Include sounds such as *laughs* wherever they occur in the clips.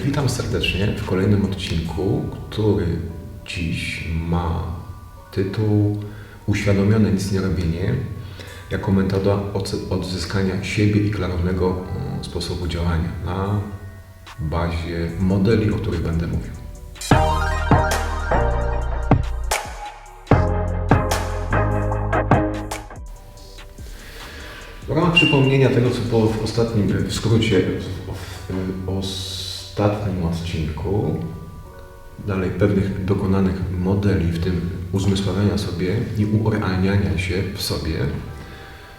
Witam serdecznie w kolejnym odcinku, który dziś ma tytuł Uświadomione nic nie robienie jako metoda odzyskania siebie i klarownego mm, sposobu działania na bazie modeli, o których będę mówił. W ramach przypomnienia tego, co było w ostatnim, w skrócie, w, w, w ostatnim odcinku, dalej pewnych dokonanych modeli, w tym uzmysławiania sobie i urealniania się w sobie,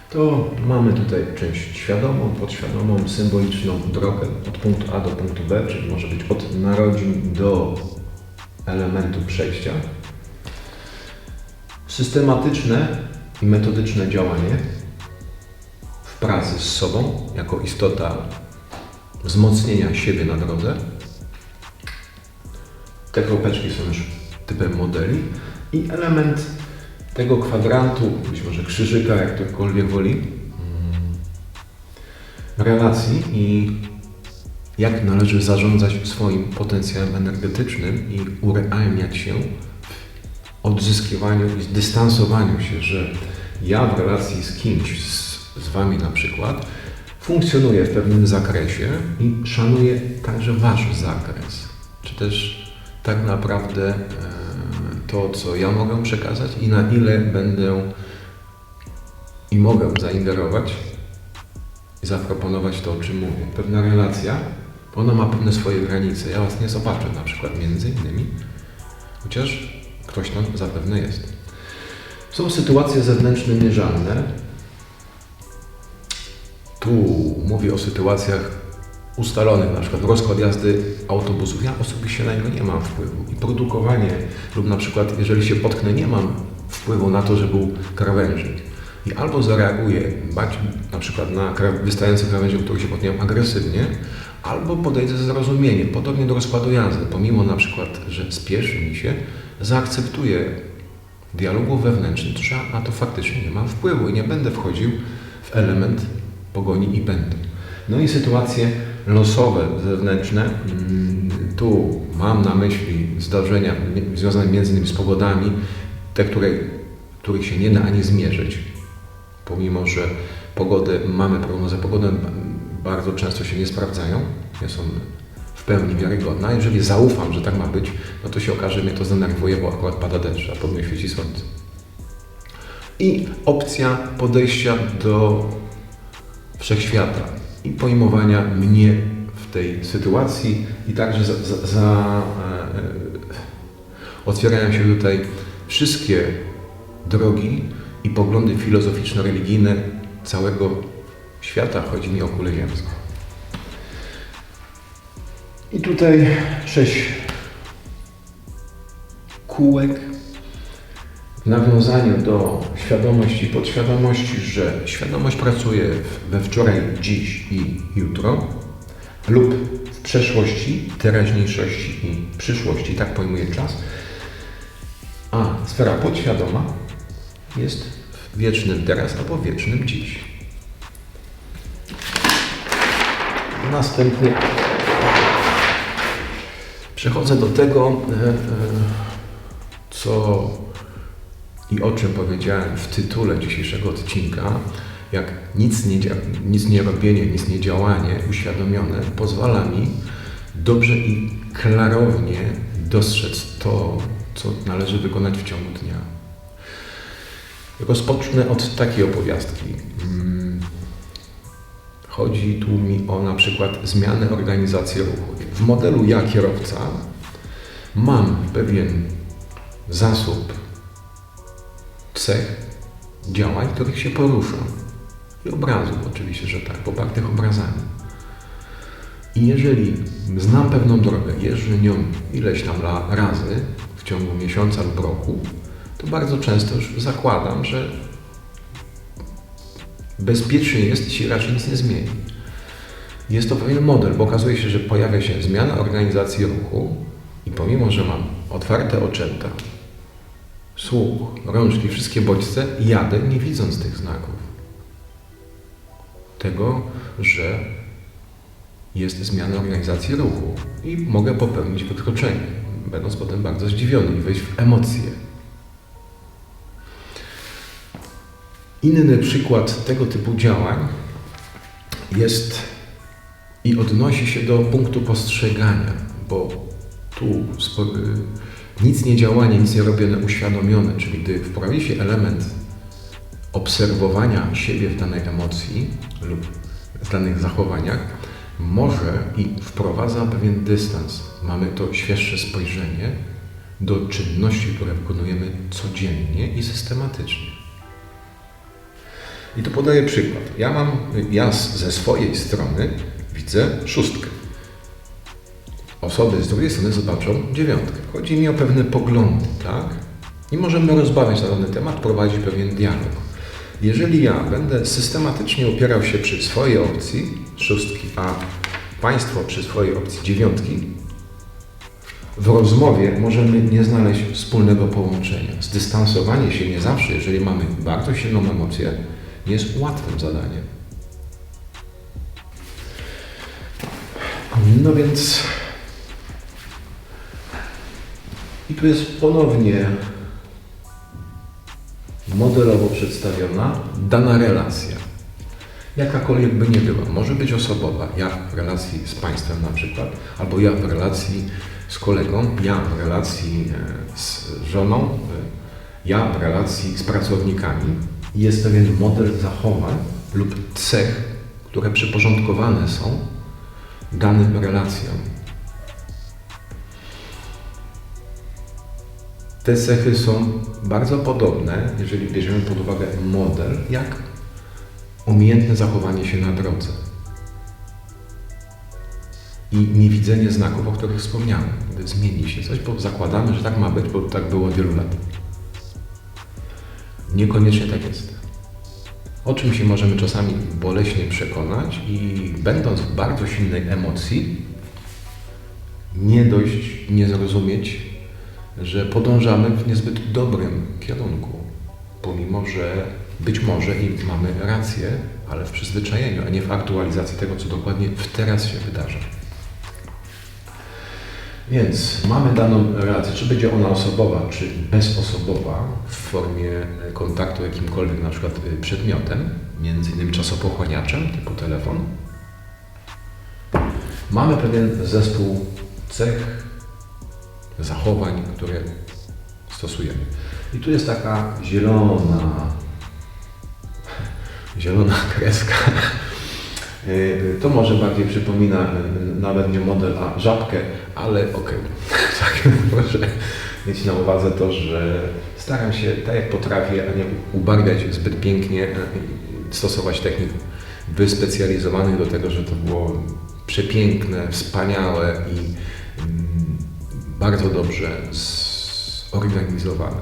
to mamy tutaj część świadomą, podświadomą, symboliczną drogę od punktu A do punktu B, czyli może być od narodzin do elementu przejścia. Systematyczne i metodyczne działanie w pracy z sobą jako istota wzmocnienia siebie na drodze. Te kropeczki są już typem modeli i element tego kwadrantu, być może krzyżyka, jak ktokolwiek woli, mm, relacji i jak należy zarządzać swoim potencjałem energetycznym i urealniać się w odzyskiwaniu i dystansowaniu się, że ja w relacji z kimś, z, z Wami na przykład, funkcjonuję w pewnym zakresie i szanuję także Wasz zakres. Czy też tak naprawdę e, to, co ja mogę przekazać i na ile będę i mogę zaingerować i zaproponować to, o czym mówię. Pewna relacja, ona ma pewne swoje granice. Ja Was nie zobaczę na przykład między innymi, chociaż ktoś tam zapewne jest. Są sytuacje zewnętrzne mierzalne. Tu mówię o sytuacjach ustalonych, na przykład rozkład jazdy autobusów. Ja osobiście na niego nie mam wpływu. I produkowanie lub na przykład, jeżeli się potknę, nie mam wpływu na to, że był krawężnik. I albo zareaguję bardziej na przykład na wystający krawędzi, który się potknąłem agresywnie, albo podejdę ze zrozumieniem. Podobnie do rozkładu jazdy. Pomimo na przykład, że spieszy mi się, zaakceptuję dialogu wewnętrznym, że na to faktycznie nie mam wpływu i nie będę wchodził w element pogoni i będę. No i sytuacje losowe, zewnętrzne. Mm, Tu mam na myśli zdarzenia związane między innymi z pogodami, te, które, których się nie da ani zmierzyć. Pomimo, że pogody, mamy prognozę pogody, bardzo często się nie sprawdzają, nie są w pełni wiarygodne. A jeżeli zaufam, że tak ma być, no to się okaże, że mnie to zdenerwuje, bo akurat pada deszcz, a pod mnie świeci słońce. I opcja podejścia do wszechświata i pojmowania mnie w tej sytuacji i także za, za, za e, e, otwierają się tutaj wszystkie drogi i poglądy filozoficzno-religijne całego świata. Chodzi mi o kulę ziemską. I tutaj sześć kółek w nawiązaniu do świadomości i podświadomości, że świadomość pracuje we wczoraj, dziś i jutro lub w przeszłości, teraźniejszości i przyszłości, tak pojmuje czas, a sfera podświadoma jest w wiecznym teraz albo wiecznym dziś. Następny przechodzę do tego, e, e, co i o czym powiedziałem w tytule dzisiejszego odcinka, jak nic nie, nic nie robienie, nic nie działanie uświadomione pozwala mi dobrze i klarownie dostrzec to, co należy wykonać w ciągu dnia. Rozpocznę od takiej opowiastki. Mm, Chodzi tu mi o na przykład zmianę organizacji ruchu. W modelu ja kierowca mam pewien zasób cech działań, których się poruszam. I obrazów oczywiście, że tak, popartych obrazami. I jeżeli znam pewną drogę, jeżdżę nią ileś tam razy w ciągu miesiąca lub roku, to bardzo często już zakładam, że bezpiecznie jest, jeśli raczej nic nie zmieni. Jest to pewien model, bo okazuje się, że pojawia się zmiana organizacji ruchu i pomimo, że mam otwarte oczęta, słuch, rączki, wszystkie bodźce, jadę nie widząc tych znaków. Tego, że jest zmiana organizacji ruchu i mogę popełnić wykroczenie, będąc potem bardzo zdziwiony i wejść w emocje. Inny przykład tego typu działań jest i odnosi się do punktu postrzegania, bo tu nic nie działanie, nic nie robione uświadomione, czyli gdy wprowadzi się element obserwowania siebie w danej emocji lub w danych zachowaniach, może i wprowadza pewien dystans. Mamy to świeższe spojrzenie do czynności, które wykonujemy codziennie i systematycznie. I tu podaję przykład. Ja mam, ja ze swojej strony widzę szóstkę. Osoby z drugiej strony zobaczą dziewiątkę. Chodzi mi o pewne poglądy, tak? I możemy rozmawiać na dany temat, prowadzić pewien dialog. Jeżeli ja będę systematycznie opierał się przy swojej opcji szóstki, a Państwo przy swojej opcji dziewiątki, w rozmowie możemy nie znaleźć wspólnego połączenia. Zdystansowanie się nie zawsze, jeżeli mamy bardzo silną emocję, jest łatwym zadaniem. No więc i tu jest ponownie modelowo przedstawiona dana relacja. Jakakolwiek by nie była. Może być osobowa. Ja w relacji z państwem na przykład, albo ja w relacji z kolegą, ja w relacji e, z żoną, e, ja w relacji z pracownikami. Jest pewien model zachowań lub cech, które przyporządkowane są danym relacjom. Te cechy są bardzo podobne, jeżeli bierzemy pod uwagę model, jak umiejętne zachowanie się na drodze i niewidzenie znaków, o których wspomniałem. Gdy zmieni się coś, bo zakładamy, że tak ma być, bo tak było od wielu lat. Niekoniecznie tak jest. O czym się możemy czasami boleśnie przekonać i będąc w bardzo silnej emocji, nie dojść, nie zrozumieć, że podążamy w niezbyt dobrym kierunku, pomimo że być może i mamy rację, ale w przyzwyczajeniu, a nie w aktualizacji tego, co dokładnie w teraz się wydarza. Więc mamy daną relację, czy będzie ona osobowa, czy bezosobowa, w formie kontaktu jakimkolwiek, na przykład y, przedmiotem, między innymi czasopochłaniaczem, typu telefon. Mamy pewien zespół cech, zachowań, które stosujemy. I tu jest taka zielona, zielona kreska. Y, to może bardziej przypomina y, nawet nie model, a żabkę, ale okej. Okay. *laughs* Tak, proszę mieć na uwadze to, że staram się tak jak potrafię, a nie ubarwiać zbyt pięknie, stosować technik wyspecjalizowanych do tego, że to było przepiękne, wspaniałe i mm, bardzo dobrze zorganizowane.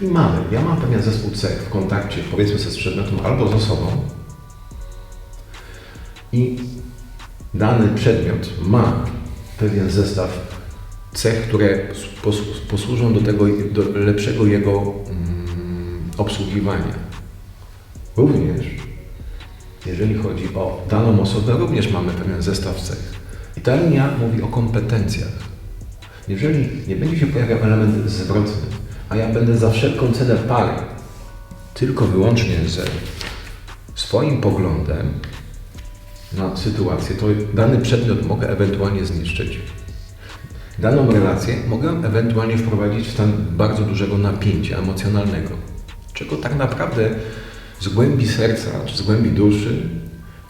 I mamy, ja mam pewien zespół cech w kontakcie, powiedzmy sobie z przedmiotem albo z osobą i dany przedmiot ma pewien zestaw cech, które posłużą do tego, do lepszego jego mm, obsługiwania. Również, jeżeli chodzi o daną osobę, również mamy pewien zestaw cech. Linia mówi o kompetencjach. Jeżeli nie będzie się pojawiał element zwrotny, a ja będę za wszelką cenę pary, tylko wyłącznie ze swoim poglądem na sytuację, to dany przedmiot mogę ewentualnie zniszczyć. Daną relację mogę ewentualnie wprowadzić w stan bardzo dużego napięcia emocjonalnego, czego tak naprawdę z głębi serca, czy z głębi duszy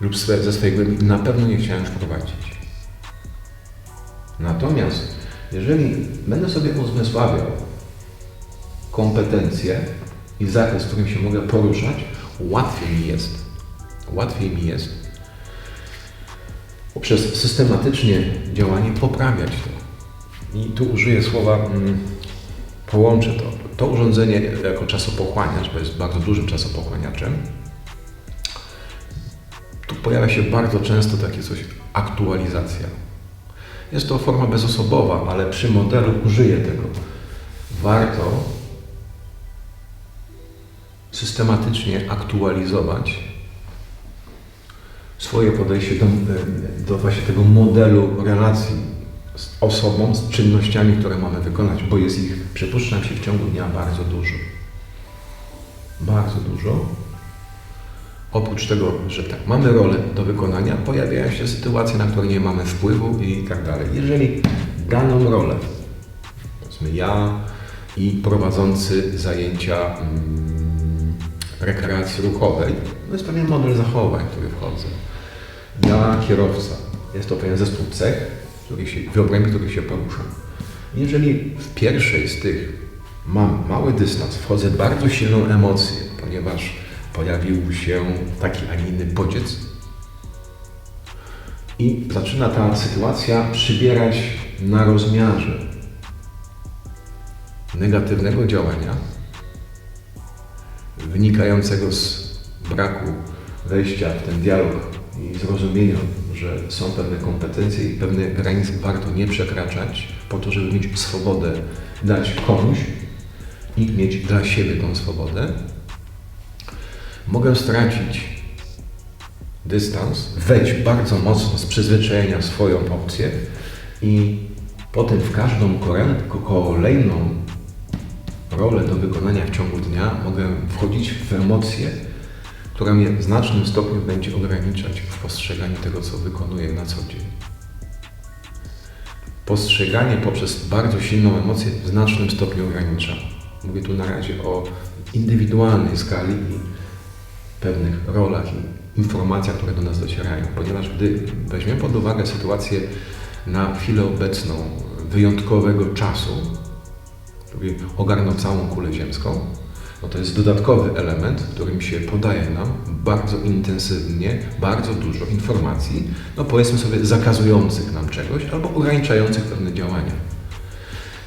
lub ze swojej głębi na pewno nie chciałem wprowadzić. Natomiast jeżeli będę sobie uzmysławiał kompetencje i zakres, w którym się mogę poruszać, łatwiej mi jest, łatwiej mi jest poprzez systematyczne działanie poprawiać to. I tu użyję słowa, mm, połączę to. To urządzenie jako czasopochłaniacz, bo jest bardzo dużym czasopochłaniaczem, tu pojawia się bardzo często takie coś, aktualizacja. Jest to forma bezosobowa, ale przy modelu użyję tego. Warto systematycznie aktualizować swoje podejście do, do właśnie tego modelu relacji z osobą, z czynnościami, które mamy wykonać, bo jest ich, przypuszczam się, w ciągu dnia bardzo dużo. Bardzo dużo. Oprócz tego, że tak, mamy rolę do wykonania, pojawiają się sytuacje, na które nie mamy wpływu i tak dalej. Jeżeli daną rolę, powiedzmy ja i prowadzący zajęcia mm, rekreacji ruchowej, to jest pewien model zachowań, który wchodzę. Ja, kierowca, jest to pewien zespół cech, który się, się poruszam. Jeżeli w pierwszej z tych mam mały dystans, wchodzę bardzo silną emocję, ponieważ pojawił się taki, a nie inny bodziec. I zaczyna ta sytuacja przybierać na rozmiarze negatywnego działania wynikającego z braku wejścia w ten dialog i zrozumienia, że są pewne kompetencje i pewne granice warto nie przekraczać po to, żeby mieć swobodę dać komuś i mieć dla siebie tą swobodę, mogę stracić dystans, wejść bardzo mocno z przyzwyczajenia swoją opcję i potem w każdą kolejną rolę do wykonania w ciągu dnia mogę wchodzić w emocje, która mnie w znacznym stopniu będzie ograniczać w postrzeganiu tego, co wykonuję na co dzień. Postrzeganie poprzez bardzo silną emocję w znacznym stopniu ogranicza. Mówię tu na razie o indywidualnej skali pewnych rolach i informacjach, które do nas docierają. Ponieważ gdy weźmiemy pod uwagę sytuację na chwilę obecną wyjątkowego czasu, który ogarnął całą kulę ziemską, no to jest dodatkowy element, którym się podaje nam bardzo intensywnie, bardzo dużo informacji, no powiedzmy sobie zakazujących nam czegoś albo ograniczających pewne działania.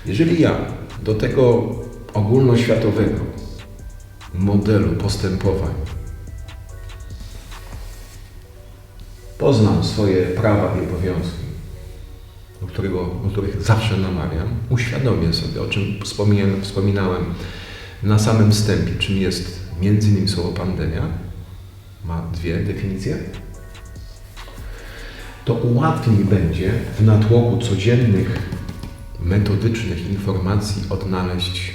Jeżeli ja do tego ogólnoświatowego modelu postępowań poznam swoje prawa i obowiązki, którego, do których zawsze namawiam, uświadomię sobie, o czym wspominałem, wspominałem na samym wstępie, czym jest między innymi słowo pandemia, ma dwie definicje, to ułatwi mi będzie w natłoku codziennych, metodycznych informacji odnaleźć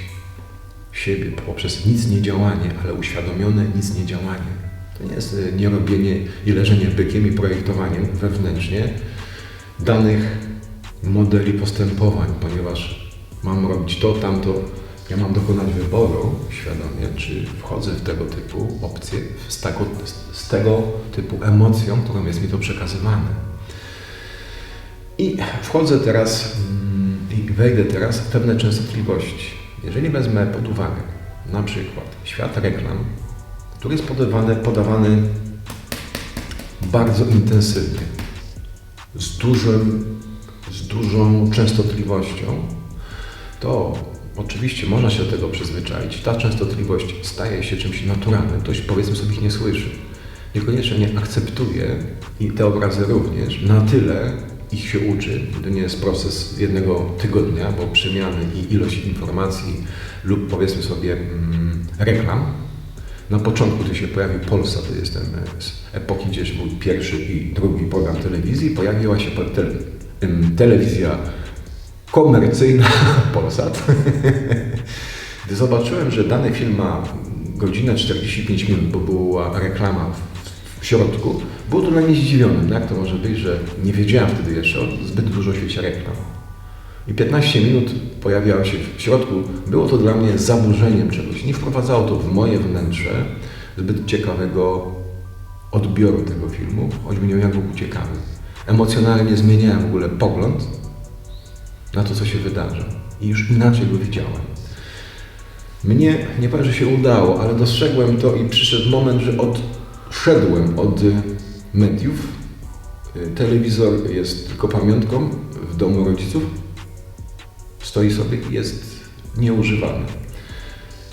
siebie poprzez nic nie działanie, ale uświadomione nic nie działanie. To nie jest e, nierobienie i leżenie bykiem i projektowaniem wewnętrznie danych modeli postępowań, ponieważ mam robić to, tamto, ja mam dokonać wyboru świadomie, czy wchodzę w tego typu opcje, z tego, z tego typu emocją, którą jest mi to przekazywane. I wchodzę teraz mm, i wejdę teraz w pewne częstotliwości. Jeżeli wezmę pod uwagę na przykład świat reklam, który jest podawany, podawany bardzo intensywnie, z, dużym, z dużą częstotliwością, to oczywiście można się do tego przyzwyczaić. Ta częstotliwość staje się czymś naturalnym, ktoś powiedzmy sobie nie słyszy. Niekoniecznie nie akceptuje i te obrazy również na tyle ich się uczy. To nie jest proces jednego tygodnia, bo przemiany i ilość informacji lub powiedzmy sobie mm, reklam na początku, gdy się pojawił Polsat, to jestem z epoki, gdzie był pierwszy i drugi program telewizji, pojawiła się te, telewizja komercyjna *laughs* Polsat. *laughs* Gdy zobaczyłem, że dany film ma godzinę 45 minut, bo była reklama w, środku, było to dla mnie zdziwione. No jak to może być, że nie wiedziałem wtedy jeszcze zbyt dużo świecie reklam. I 15 minut pojawiało się w środku. Było to dla mnie zaburzeniem czegoś. Nie wprowadzało to w moje wnętrze zbyt ciekawego odbioru tego filmu, choćby nie jak był ciekawy. Emocjonalnie zmieniałem w ogóle pogląd na to, co się wydarza. I już inaczej go widziałem. Mnie, nie powiem, że się udało, ale dostrzegłem to i przyszedł moment, że odszedłem od mediów. Telewizor jest tylko pamiątką w domu rodziców, stoi sobie i jest nieużywany.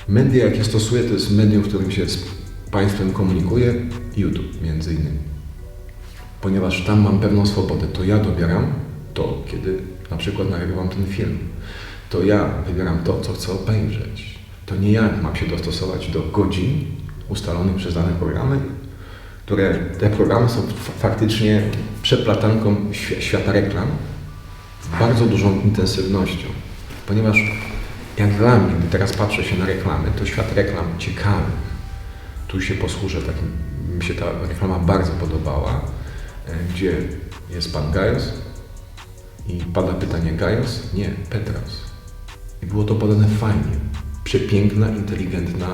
Media, jakie stosuję, to jest medium, w którym się z Państwem komunikuję, YouTube między innymi. Ponieważ tam mam pewną swobodę, to ja dobieram to, kiedy na przykład nagrywam ten film. To ja wybieram to, co chcę obejrzeć. To nie ja mam się dostosować do godzin ustalonych przez dane programy które te programy są faktycznie przeplatanką świ- świata reklam z bardzo dużą intensywnością. Ponieważ jak dla mnie, gdy teraz patrzę się na reklamy, to świat reklam ciekawy. Tu się posłużę takim, mi się ta reklama bardzo podobała, e, gdzie jest pan Gajos i pada pytanie Gajos? Nie, Petros. I było to podane fajnie. Przepiękna, inteligentna,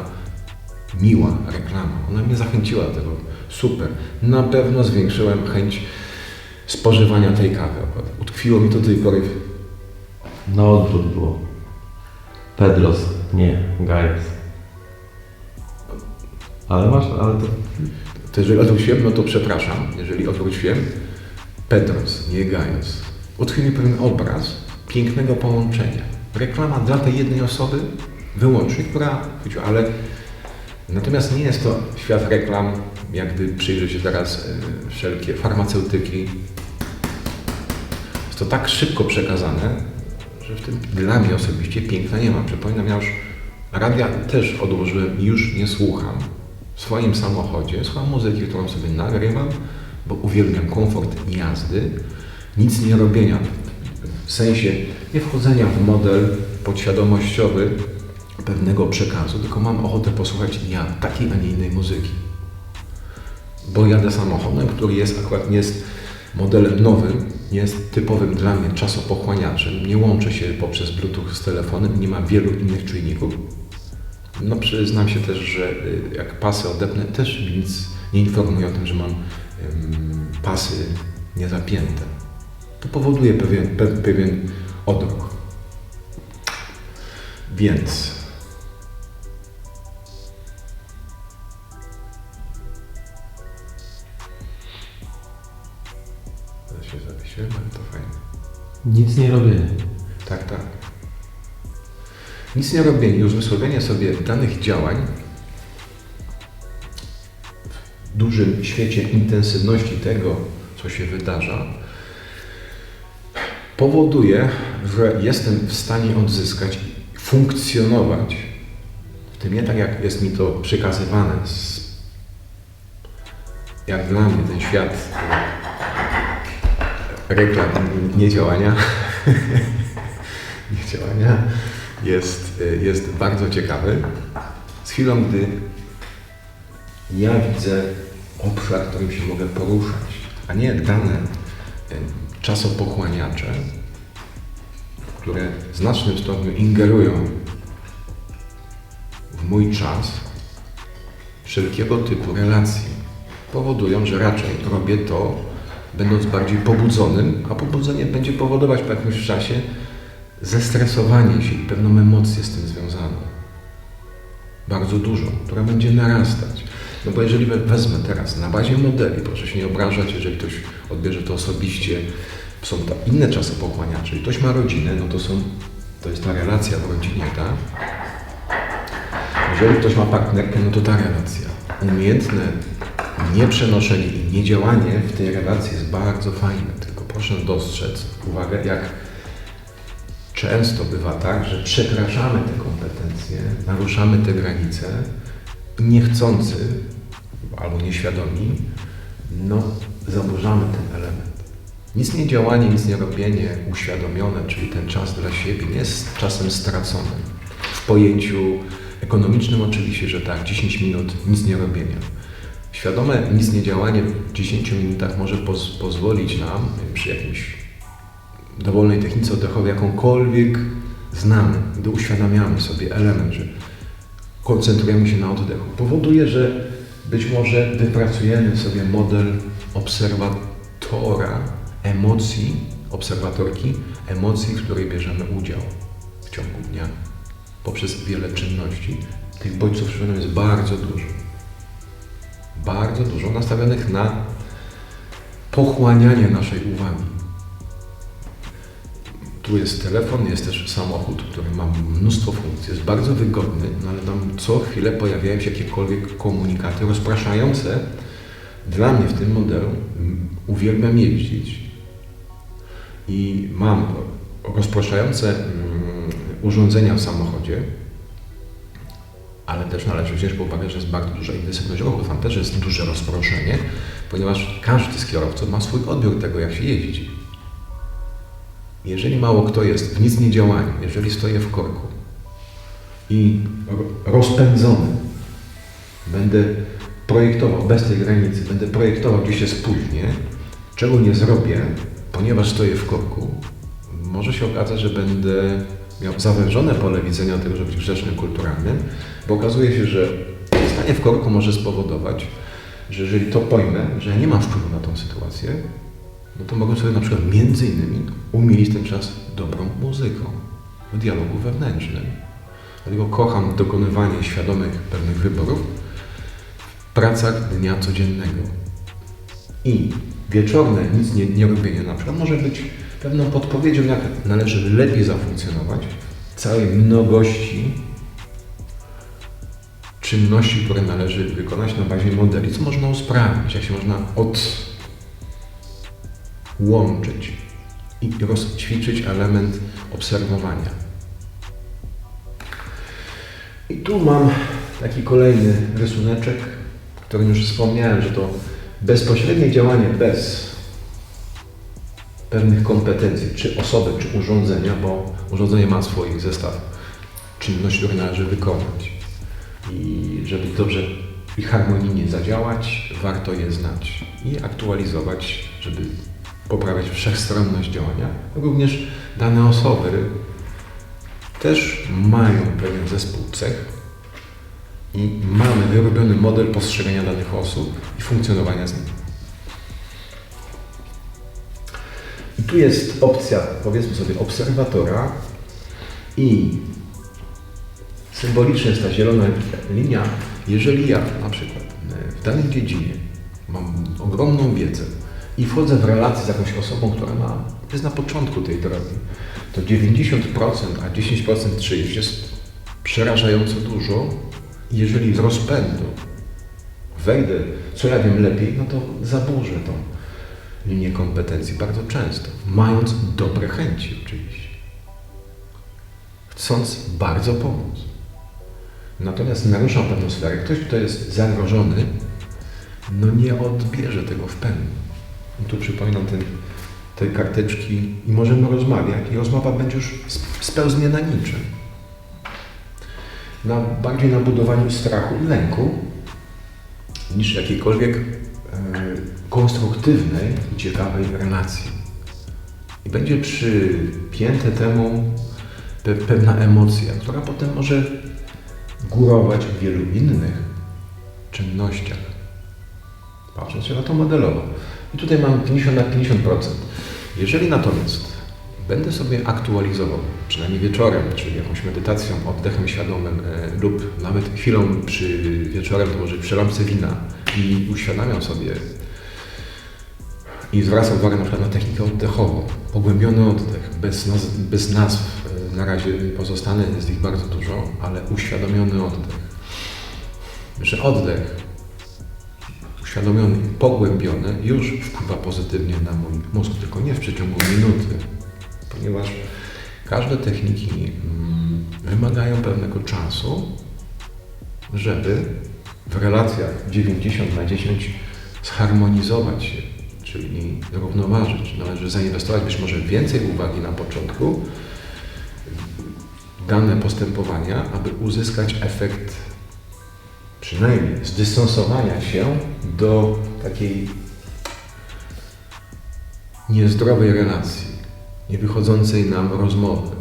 miła reklama. Ona mnie zachęciła do tego. Super. Na pewno zwiększyłem chęć spożywania tej kawy. Utkwiło mi to do tej pory Na odwrót było. Pedros, nie, Gaius. Ale masz, ale to... To jeżeli odwróciłem, no to przepraszam. Jeżeli odwróciłem, Petros, nie. Utkwił mi pewien obraz pięknego połączenia. Reklama dla tej jednej osoby wyłącznie, która chwyciła, ale natomiast nie jest to świat reklam, jak gdy przyjrzy się teraz e, wszelkie farmaceutyki. Jest to tak szybko przekazane, że w tym dla mnie osobiście piękna nie ma. Przypominam, ja już radia też odłożyłem i już nie słucham. W swoim samochodzie słucham muzyki, którą sobie nagrywam, bo uwielbiam komfort jazdy, nic nie robienia. W sensie nie wchodzenia w model podświadomościowy pewnego przekazu, tylko mam ochotę posłuchać ja takiej, a nie innej muzyki. Bo jadę samochodem, który jest akurat nie jest modelem nowym, jest typowym dla mnie czasopochłaniaczem, nie łączy się poprzez Bluetooth z telefonem, nie ma wielu innych czujników. No przyznam się też, że y, jak pasy odepnę, też nic nie informuje o tym, że mam ym, pasy niezapięte. To powoduje pewien, pe, pewien odruch. Więc Nic nie robię. Tak, tak. Nic nie robienie i uzmysłowienie sobie danych działań w dużym świecie intensywności tego, co się wydarza, powoduje, że jestem w stanie odzyskać i funkcjonować w tym nie tak, jak jest mi to przekazywane. Jak dla mnie ten świat reklam niedziałania *laughs* niedziałania jest, jest bardzo ciekawy. Z chwilą, gdy ja widzę obszar, którym się mogę poruszać, a nie dane e, czasopochłaniacze, które w znacznym stopniu ingerują w mój czas, wszelkiego typu relacji, powodują, że raczej robię to, będąc bardziej pobudzonym, a pobudzenie będzie powodować po jakimś czasie zestresowanie się i pewną emocję z tym związaną. Bardzo dużo, która będzie narastać. No bo jeżeli we- wezmę teraz na bazie modeli, proszę się nie obrażać, jeżeli ktoś odbierze to osobiście, są to inne czasopochłaniacze, jeżeli ktoś ma rodzinę, no to są, to jest ta relacja w rodzinie, tak? Jeżeli ktoś ma partnerkę, no to ta relacja. Umiejętne nieprzenoszenie i niedziałanie w tej relacji jest bardzo fajne, tylko proszę dostrzec, uwagę, jak często bywa tak, że przekraczamy te kompetencje, naruszamy te granice i niechcący albo nieświadomi, no zaburzamy ten element. Nic nie działanie, nic nie robienie uświadomione, czyli ten czas dla siebie nie jest czasem straconym. W pojęciu ekonomicznym oczywiście, że tak, 10 minut nic nie robienia. Świadome nic nie działanie w 10 minutach może poz pozwolić nam przy jakimś dowolnej technice oddechowej, jakąkolwiek znamy, gdy uświadamiamy sobie element, że koncentrujemy się na oddechu, powoduje, że być może wypracujemy sobie model obserwatora emocji, obserwatorki emocji, w której bierzemy udział w ciągu dnia poprzez wiele czynności. Tych bodźców jest bardzo dużo. Bardzo dużo nastawionych na pochłanianie naszej uwagi. Tu jest telefon, jest też samochód, który ma mnóstwo funkcji, jest bardzo wygodny, no ale tam co chwilę pojawiają się jakiekolwiek komunikaty rozpraszające. Dla mnie w tym modelu uwielbiam jeździć i mam rozpraszające mm, urządzenia w samochodzie, ale też należy wziąć pod uwagę, że jest bardzo duża intensywność ruchu, tam też jest duże rozproszenie, ponieważ każdy z kierowców ma swój odbiór tego, jak się jeździ. Jeżeli mało kto jest w nic nie działaniu, jeżeli stoję w korku i ro- rozpędzony będę projektował bez tej granicy, będę projektował, gdzie się spóźnię, czego nie zrobię, ponieważ stoję w korku, może się okazać, że będę miał zawężone pole widzenia tego, żeby być grzecznym, kulturalnym, bo okazuje się, że stanie w korku może spowodować, że jeżeli to pojmę, że ja nie mam wpływu na tą sytuację, no to mogę sobie na przykład między innymi umilić ten czas dobrą muzyką w dialogu wewnętrznym. Dlatego kocham dokonywanie świadomych pewnych wyborów w pracach dnia codziennego. I wieczorne nic nie, nie robienie na przykład może być pewną podpowiedzią, jak należy lepiej zafunkcjonować w całej mnogości czynności, które należy wykonać na bazie modeli, co można usprawnić, jak się można odłączyć i rozćwiczyć element obserwowania. I tu mam taki kolejny rysuneczek, o którym już wspomniałem, że to bezpośrednie działanie bez pewnych kompetencji, czy osoby, czy urządzenia, bo urządzenie ma swój zestaw czynności, które należy wykonać. I żeby dobrze i harmonijnie zadziałać, warto je znać i aktualizować, żeby poprawiać wszechstronność działania. Również dane osoby też mają pewien zespół cech i mamy wyrobiony model postrzegania danych osób i funkcjonowania z nimi. I tu jest opcja, powiedzmy sobie, obserwatora i symboliczna jest ta zielona linia. Jeżeli ja na przykład e, w danej dziedzinie mam ogromną wiedzę i wchodzę w relację z jakąś osobą, która ma, jest na początku tej drogi, to 90%, a 10% czyjś jest przerażająco dużo. Jeżeli z rozpędu wejdę, co ja wiem lepiej, no to zaburzę tą linię kompetencji bardzo często, mając dobre chęci oczywiście, chcąc bardzo pomóc. Natomiast naruszam pewną sferę. Ktoś, kto jest zagrożony, no nie odbierze tego w pełni. I tu przypominam ten, te karteczki i możemy rozmawiać i rozmowa będzie już sp- spełznie na niczym. Na, bardziej na budowaniu strachu i lęku niż jakiejkolwiek konstruktywnej i ciekawej relacji. I będzie przypięte temu pe, pewna emocja, która potem może górować w wielu innych czynnościach. Patrząc się na to modelowo. I tutaj mam 50 na 50%. Jeżeli natomiast będę sobie aktualizował, przynajmniej wieczorem, czyli jakąś medytacją, oddechem świadomym e, lub nawet chwilą przy wieczorem, to może przy lampce wina i uświadamiam sobie i zwracam uwagę na przykład na technikę oddechową, pogłębiony oddech, bez, naz bez nazw, e, na razie pozostanę, jest ich bardzo dużo, ale uświadomiony oddech. Że oddech uświadomiony i pogłębiony już wpływa pozytywnie na mój mózg, tylko nie w przeciągu minuty, ponieważ każde techniki mm, wymagają pewnego czasu, żeby w relacjach 90 na 10 zharmonizować się, czyli równoważyć. Należy zainwestować być może więcej uwagi na początku w dane postępowania, aby uzyskać efekt przynajmniej zdystansowania się do takiej niezdrowej relacji, nie wychodzącej nam rozmowy.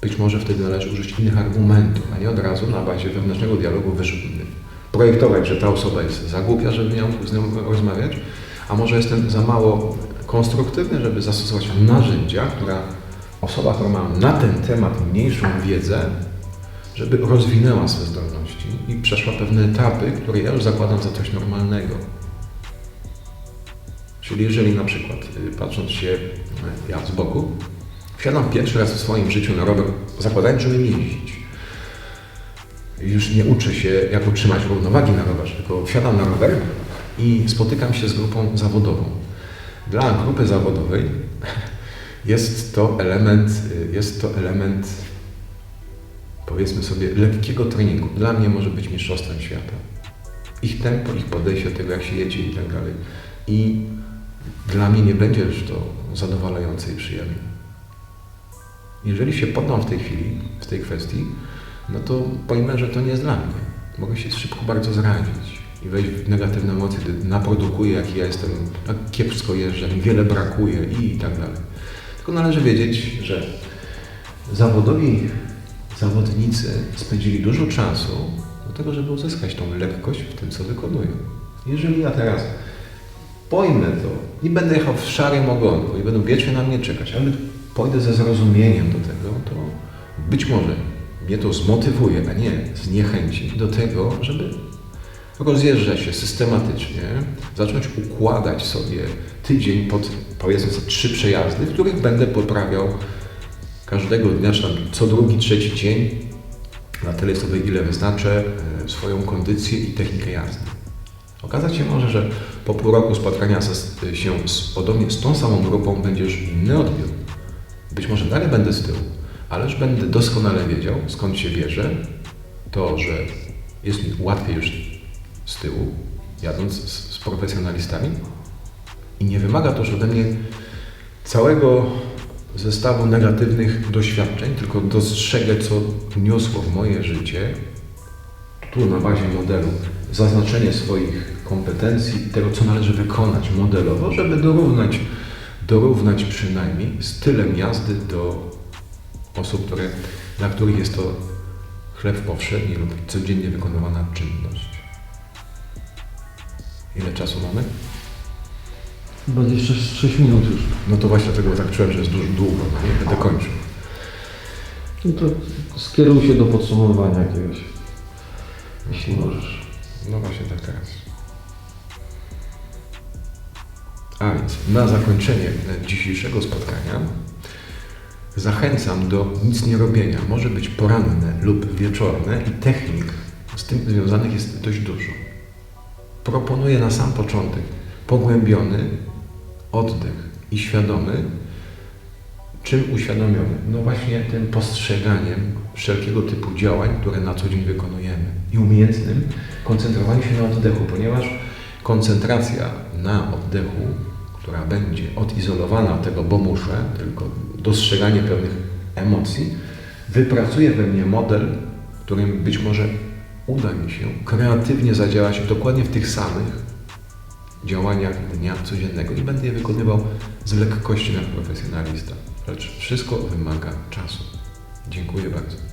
Być może wtedy należy użyć innych argumentów, a nie od razu na bazie wewnętrznego dialogu wyż- projektować, że ta osoba jest za głupia, żeby miał z nią rozmawiać, a może jestem za mało konstruktywny, żeby zastosować narzędzia, która osoba, która ma na ten temat mniejszą wiedzę, żeby rozwinęła swoje zdolności i przeszła pewne etapy, które ja już zakładam za coś normalnego. Czyli jeżeli na przykład, y, patrząc się y, ja z boku, wsiadam pierwszy raz w swoim życiu na rower, zakładając, że umiem jeździć. Już nie uczę się, jak utrzymać równowagi na rowerze, tylko wsiadam na rower i spotykam się z grupą zawodową. Dla grupy zawodowej *laughs* jest to element, y, jest to element powiedzmy sobie, lekkiego treningu. Dla mnie może być mistrzostwem świata. Ich tempo, ich podejście tego, jak się jedzie i tak dalej. I dla mnie nie będzie już to zadowalające i przyjemne. Jeżeli się poddam w tej chwili, w tej kwestii, no to pojmę, że to nie jest dla mnie. Mogę się szybko bardzo zranić i wejść w negatywne emocje, gdy naprodukuję, jaki ja jestem, jak kiepsko jeżdżę, mi wiele brakuje i tak dalej. Tylko należy wiedzieć, że zawodowi zawodnicy spędzili dużo czasu do tego, żeby uzyskać tą lekkość w tym, co wykonują. Jeżeli ja teraz pojmę to i będę jechał w szarym ogonku i będą wiecznie na mnie czekać, ale pójdę ze zrozumieniem do tego, to być może mnie to zmotywuje, a nie zniechęci do tego, żeby rozjeżdżać się systematycznie, zacząć układać sobie tydzień pod, powiedzmy trzy przejazdy, w których będę poprawiał każdego dnia, czy tam co drugi, trzeci dzień na tyle sobie, ile wyznaczę e, swoją kondycję i technikę jazdy. Okazać się może, że po pół roku spotkania się z, podobnie z tą samą grupą będziesz inny odbiór. Być może dalej będę z tyłu, ale już będę doskonale wiedział, skąd się bierze to, że jest mi łatwiej już z tyłu, jadąc z, z profesjonalistami. I nie wymaga to ode mnie całego zestawu negatywnych doświadczeń, tylko dostrzegę, co wniosło w moje życie, tu na bazie modelu, zaznaczenie swoich kompetencji tego, co należy wykonać modelowo, żeby dorównać, dorównać przynajmniej stylem jazdy do osób, które, dla których jest to chleb powszedni lub codziennie wykonywana czynność. Ile czasu mamy? 26 minut już. No to właśnie dlatego tak czułem, że jest dużo długo, no nie będę kończył. No to skieruj się do podsumowania jakiegoś. Jeśli możesz. No właśnie tak teraz. A więc na zakończenie dzisiejszego spotkania zachęcam do nic nie robienia. Może być poranne lub wieczorne i technik z tym związanych jest dość dużo. Proponuję na sam początek pogłębiony oddech i świadomy. Czym uświadomiony? No właśnie tym postrzeganiem wszelkiego typu działań, które na co dzień wykonujemy. I umiejętnym koncentrowaniem się na oddechu, ponieważ koncentracja na oddechu, która będzie odizolowana od tego, bo muszę, tylko dostrzeganie pewnych emocji, wypracuje we mnie model, którym być może uda mi się kreatywnie zadziałać dokładnie w tych samych działaniach dnia codziennego i będę je wykonywał z lekkością jak profesjonalista. Lecz wszystko wymaga czasu. Dziękuję bardzo.